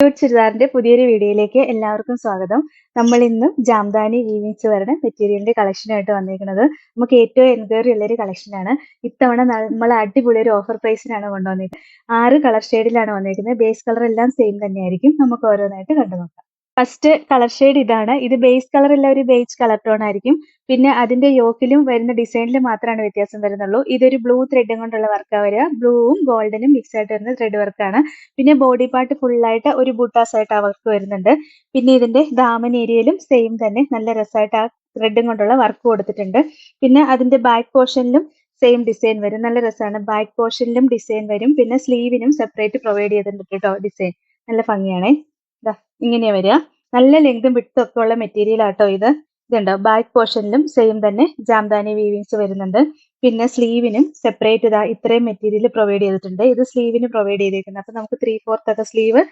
Cute ചുരിദാറിന്റെ പുതിയൊരു വീഡിയോയിലേക്ക് എല്ലാവർക്കും സ്വാഗതം. നമ്മൾ ഇന്ന് ജാംദാനി വീവിങ്സ് വരുന്ന മെറ്റീരിയലിന്റെ കളക്ഷനായിട്ട് വന്നിരിക്കുന്നത്. നമുക്ക് ഏറ്റവും എൻക്വയറി ഉള്ള ഒരു കളക്ഷനാണ് ഇത്തവണ നമ്മൾ അടിപൊളി ഒരു ഓഫർ പ്രൈസിനാണ് കൊണ്ടുവന്നിരിക്കുന്നത്. ആറ് കളർ ഷെയ്ഡിലാണ് വന്നിരിക്കുന്നത്. ബേസ് കളർ എല്ലാം സെയിം തന്നെയായിരിക്കും. നമുക്ക് ഓരോന്നായിട്ട് കണ്ടു നോക്കാം ഫസ്റ്റ് കളർ ഷെയ്ഡ് ഇതാണ്. ഇത് ബേസ് കളർ ഉള്ള ഒരു ബേജ് കളർ ടോൺ ആയിരിക്കും. പിന്നെ അതിന്റെ യോക്കിലും വരുന്ന ഡിസൈനിലും മാത്രമാണ് വ്യത്യാസം വരുന്നുള്ളൂ. ഇതൊരു ബ്ലൂ ത്രെഡും കൊണ്ടുള്ള വർക്കാണ് വരിക. ബ്ലൂവും ഗോൾഡനും മിക്സ് ആയിട്ട് വരുന്ന ത്രെഡ് വർക്കാണ് പിന്നെ ബോഡി പാർട്ട് ഫുള്ളായിട്ട് ഒരു ബുട്ടാസ് ആയിട്ട് ആ വർക്ക് വരുന്നുണ്ട്. പിന്നെ ഇതിന്റെ ദാമൻ ഏരിയയിലും സെയിം തന്നെ. നല്ല രസമായിട്ട് ആ ത്രെഡും കൊണ്ടുള്ള വർക്ക് കൊടുത്തിട്ടുണ്ട്. പിന്നെ അതിന്റെ ബാക്ക് പോർഷനിലും സെയിം ഡിസൈൻ വരും. നല്ല രസമാണ്. ബാക്ക് പോർഷനിലും ഡിസൈൻ വരും. പിന്നെ സ്ലീവിനും സെപ്പറേറ്റ് പ്രൊവൈഡ് ചെയ്തിട്ടുണ്ട് കേട്ടോ ഡിസൈൻ നല്ല ഭംഗിയാണേ. ഇങ്ങനെയാ വരിക. നല്ല ലെങ്തും വിട്ടും ഒക്കെ ഉള്ള മെറ്റീരിയൽ ആട്ടോ ഇത്. ഇതുണ്ടോ? ബാക്ക് പോർഷനിലും സെയിം തന്നെ ജാംദാനി വീവിങ്സ് വരുന്നുണ്ട്. പിന്നെ സ്ലീവിനും സെപ്പറേറ്റ് ഇതാ ഇത്രയും മെറ്റീരിയൽ പ്രൊവൈഡ് ചെയ്തിട്ടുണ്ട്. ഇത് സ്ലീവിന് പ്രൊവൈഡ് ചെയ്തിരിക്കുന്നത് അപ്പൊ നമുക്ക് ത്രീ ഫോർത്ത് ഒക്കെ സ്ലീവ്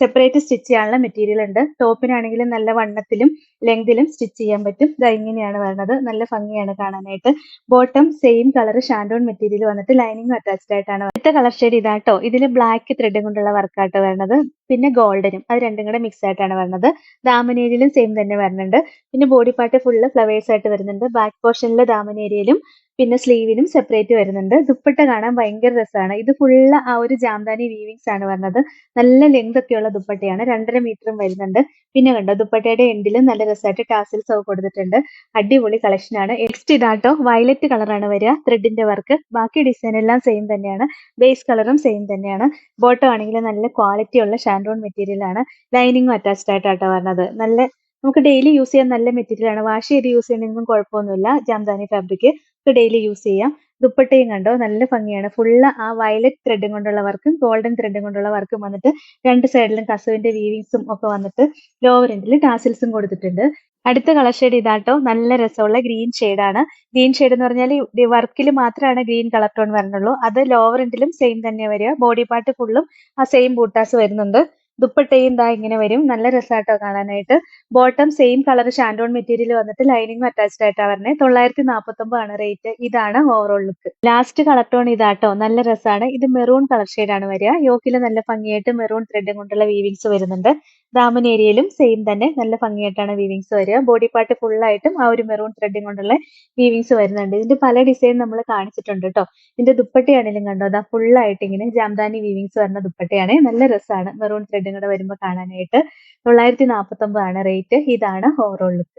സെപ്പറേറ്റ് സ്റ്റിച്ച് ചെയ്യാനുള്ള മെറ്റീരിയൽ ഉണ്ട്. ടോപ്പിനാണെങ്കിലും നല്ല വണ്ണത്തിലും ലെങ്തിലും സ്റ്റിച്ച് ചെയ്യാൻ പറ്റും. ഇത് ഇങ്ങനെയാണ് വരുന്നത് നല്ല ഭംഗിയാണ് കാണാനായിട്ട്. Bottom same colour shantoon material വന്നിട്ട് ലൈനിങ് അറ്റാച്ച്ഡ് ആയിട്ടാണ് അടുത്ത കളർ ഷെയ്ഡ് ഇതാട്ടോ. ഇതിൽ ബ്ലാക്ക് ത്രെഡ് കൊണ്ടുള്ള വർക്കാട്ടോ വരുന്നത് പിന്നെ ഗോൾഡനും അത് രണ്ടും കൂടെ മിക്സ് ആയിട്ടാണ് വരുന്നത് ദാമനേരിയയിലും സെയിം തന്നെ വരുന്നുണ്ട് പിന്നെ ബോഡി പാർട്ട് ഫുള്ള് ഫ്ലവേഴ്സ് ആയിട്ട് വരുന്നുണ്ട്. ബാക്ക് പോർഷനിലെ ദാമനേരിയയിലും പിന്നെ സ്ലീവിനും സെപ്പറേറ്റ് വരുന്നുണ്ട്. ദുപ്പട്ട കാണാൻ ഭയങ്കര രസമാണ് ഇത് ഫുള്ള് ആ ഒരു ജാംദാനി വീവിങ്സ് ആണ് വരുന്നത് നല്ല ലെങ്ത് ഒക്കെയുള്ള ദുപ്പട്ടയാണ്. രണ്ടര മീറ്ററും വരുന്നുണ്ട്. പിന്നെ കണ്ടോ ദുപ്പട്ടയുടെ എൻഡിലും നല്ല രസമായിട്ട് ടാസിൽസ് ഒക്കെ കൊടുത്തിട്ടുണ്ട്. അടിപൊളി കളക്ഷൻ ആണ്. നെക്സ്റ്റ് ഇതാട്ടോ വയലറ്റ് കളറാണ് വരിക. ത്രെഡിന്റെ വർക്ക് ബാക്കി ഡിസൈൻ എല്ലാം സെയിം തന്നെയാണ്. ബേസ് കളറും സെയിം തന്നെയാണ്. ബോട്ടം ആണെങ്കിൽ നല്ല ക്വാളിറ്റി ഉള്ള ഷാൻഡോൺ മെറ്റീരിയൽ ആണ്. ലൈനിങ്ങും അറ്റാച്ച്ഡ് ആയിട്ടാട്ടോ വരുന്നത് നല്ല നമുക്ക് ഡെയിലി യൂസ് ചെയ്യാൻ നല്ല മെറ്റീരിയലാണ് വാഷ് ചെയ്ത് യൂസ് ചെയ്യണമെങ്കിലും കുഴപ്പമൊന്നുമില്ല. ജാംദാനി ഫാബ്രിക് നമുക്ക് ഡെയിലി യൂസ് ചെയ്യാം. ദുപ്പട്ടയും കണ്ടോ? നല്ല ഭംഗിയാണ്. ഫുള്ള് ആ വയലറ്റ് ത്രെഡും കൊണ്ടുള്ള വർക്കും ഗോൾഡൻ ത്രെഡും കൊണ്ടുള്ള വർക്കും വന്നിട്ട് രണ്ട് സൈഡിലും കസുവിന്റെ വീവിങ്സും ഒക്കെ വന്നിട്ട് ലോവർ എൻഡിൽ ടാസിൽസും കൊടുത്തിട്ടുണ്ട്. അടുത്ത കളർ ഷെയ്ഡ് ഇതാട്ടോ. നല്ല രസമുള്ള ഗ്രീൻ ആണ്. ഗ്രീൻ ഷെയ്ഡ് എന്ന് പറഞ്ഞാൽ വർക്കിൽ മാത്രമാണ് ഗ്രീൻ കളർ ടോൺ വരുന്നുള്ളൂ അത് ലോവർ എൻഡിലും സെയിം തന്നെ വരിക. ബോഡി പാർട്ട് ഫുള്ളും ആ സെയിം ബൂട്ടാസ് വരുന്നുണ്ട്. ദുപ്പട്ടയും ദാ ഇങ്ങനെ വരും. നല്ല രസമായിട്ടോ കാണാനായിട്ട്. Bottom same colour shantoon material വന്നിട്ട് ലൈനിങ് അറ്റാച്ച്ഡ് ആയിട്ടാണ് വരുന്നത് തൊള്ളായിരത്തി നാൽപ്പത്തി ആണ് റേറ്റ് ഇതാണ് overall look last colour tone ഇതാട്ടോ. നല്ല രസമാണ് ഇത് മെറൂൺ കളർ ആണ് വരിക. യോക്കിൽ നല്ല ഭംഗിയായിട്ട് മെറൂൺ ത്രെഡും കൊണ്ടുള്ള വീവിങ്സ് വരുന്നുണ്ട്. ദാമൻ ഏരിയയിലും സെയിം തന്നെ. നല്ല ഭംഗിയായിട്ടാണ് വീവിങ്സ് വരിക. ബോഡി പാർട്ട് ഫുൾ ആയിട്ടും ആ ഒരു മെറൂൺ ത്രെഡിങ് കൊണ്ടുള്ള വീവിങ്സ് വരുന്നുണ്ട്. ഇതിന്റെ പല ഡിസൈൻ നമ്മൾ കാണിച്ചിട്ടുണ്ട് കേട്ടോ ഇതിന്റെ ദുപ്പട്ടയാണെങ്കിലും കണ്ടോ? അതാ ഫുൾ ആയിട്ട് ഇങ്ങനെ ജാംദാനി വീവിങ്സ് വരുന്ന ദുപ്പട്ടയാണ്. നല്ല രസമാണ് മെറൂൺ ത്രെഡും കൂടെ വരുമ്പോൾ കാണാനായിട്ട്. തൊള്ളായിരത്തി നാൽപ്പത്തി ആണ് റേറ്റ് ഇതാണ് ഓവറോൾ ലുക്ക്